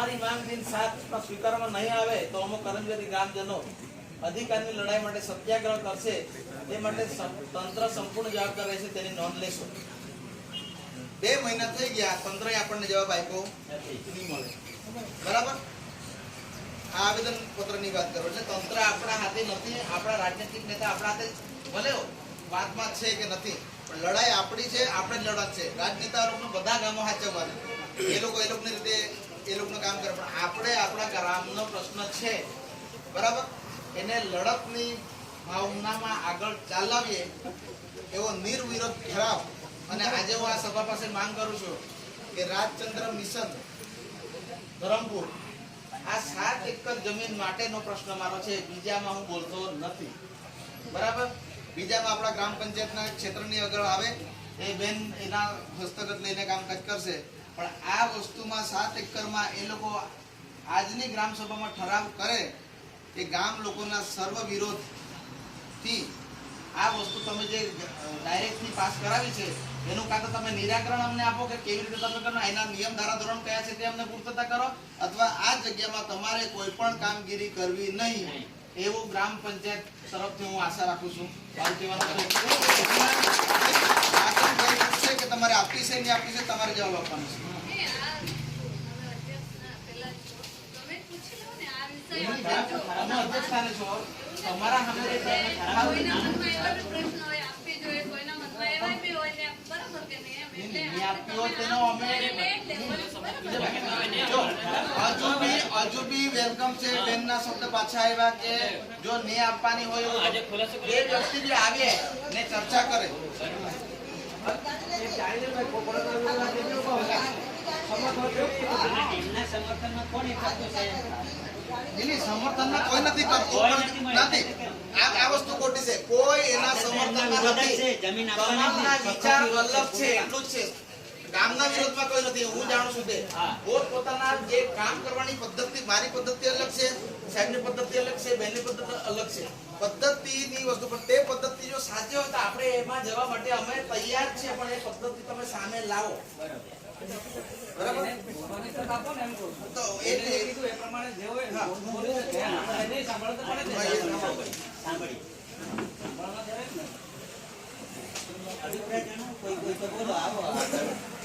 અમારી માંગ દિન સાત સ્વીકારવામાં નહીં આવે તો અમો કરમજોતી ગ્રામજનો અધિકારની લડાઈ માટે સત્યાગ્રહ કરશે તે માટે તંત્ર સંપૂર્ણ જવાબદાર રહેશે તેની નોંધ લેશો. બે મહિના થઈ ગયા તંત્રએ આપણને જવાબ આપ્યો. નહીં મળે. બરાબર? આ આવેદન પત્રની વાત કરો એટલે તંત્ર આપણા હાથે નથી આપણા રાજનૈતિક નેતા આપણા હાથે ભલે વાતમાં છે કે નથી પણ લડાઈ આપણી છે આપણે જ લડત છે. રાજનેતા લોકોને બધા ગામો હાચવવાના. એ લોકો એ લોકોની રીતે એ લોકોનું કામ કરે. પણ આપણે આપણા ગ્રામનો પ્રશ્ન છે. બરાબર? એને લડતની ભાવનામાં આગળ ચાલાવીએ એવો નિર્વિરોધ ઠરાવ. અને આજે હું આ સભા પાસે માંગ કરું છું કે રાજચંદ્ર મિશન ધરમપુર આ સાત એકર જમીન માટેનો પ્રશ્ન મારો છે. બીજામાં હું બોલતો નથી. બરાબર? બીજામાં આપણા ગ્રામ પંચાયતના ક્ષેત્રની આગળ આવે. એ બેન એના હસ્તગત લઈને કામકાજ કરશે. પણ આ વસ્તુમાં સાત એકરમાં એ લોકો આજની ગ્રામ સભામાં ઠરાવ કરે કે ગામ લોકોના સર્વ વિરોધથી આ વસ્તુ તમે જે ડાયરેક્ટની પાસ કરાવી છે, એનું કાં તો તમે નિરાકરણ અમને આપો કે કેવી રીતે તમે કરો એના નિયમ ધારાધોરણ કયા છે તે અમને પૂર્તતા કરો અથવા આ જગ્યામાં તમારે કોઈ પણ કામગીરી કરવી નહીં એવું ગ્રામ પંચાયત તરફથી હું આશા રાખું છું કે તમારે આપી છે, નહીં આપી છે, તમારે જવાબ આપવાનો છે તમે અધ્યક્ષ સ્થાને છો તમારા સામે હજુ બી વેલકમ છે બેનના શબ્દ પાછા આવ્યા કે જો ને આપવાની હોય બે વ્યક્તિ બી આવે ચર્ચા કરે એની સમર્થનમાં કોઈ નથી કરતો. નથી આ આ વસ્તુ ખોટી છે. કોઈ એના સમર્થનમાં નથી. તમામના વિચાર અલગ છે. એટલું જ છે. ગામના વિરોધમાં કોઈ નથી હું જાણું છું તે. પોત પોતાના જે કામ કરવાની પદ્ધતિ મારી પદ્ધતિ અલગ છે સાહેબની પદ્ધતિ અલગ છે બેનની પદ્ધતિ અલગ છે. પદ્ધતિની વસ્તુ પણ તે પદ્ધતિ જો સાચી હોય તો આપણે એમાં જવા માટે અમે તૈયાર છીએ પણ એ પદ્ધતિ તમે સામે લાવો. બરાબર? તો એ હા. સરપંચને આમાં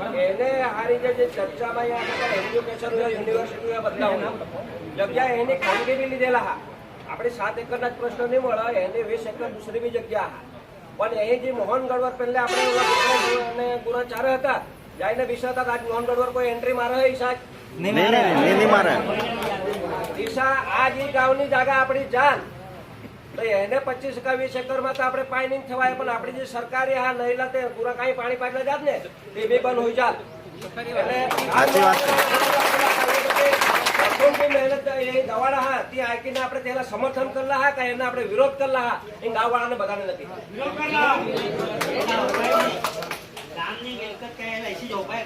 પણ એની હારી જે ચર્ચામાં એજ્યુકેશન યુનિવર્સિટી બદલાવું જગ્યા એની કામગીરી લીધેલા હા આપણે સાત એકરના જ પ્રશ્ન નહીં મળે એને વીસ એકર દુસરી બી જગ્યા હા પણ એ જે મોહન ગઢવર પહેલા આપણે ઓલા ગુના અને ગુના ચારે હતા જઈને વિષય તક આજ મોહન ગઢવર કોઈ એન્ટ્રી મારે ઈશા? આ જે ગામની જાગા આપણી જાન. તો એને પચીસ એકા વીસ એકરમાં તો આપણે પાણી થવાય પણ આપણી જે સરકારી હા નહીલા તે પૂરા કાંઈ પાણી પાટલા જાત ને તે બી બંધ હોય જાત. સમર્થન કરલા હા કે એને આપણે વિરોધ કરલા હા. એ ગામવાળાને બધાને નથી.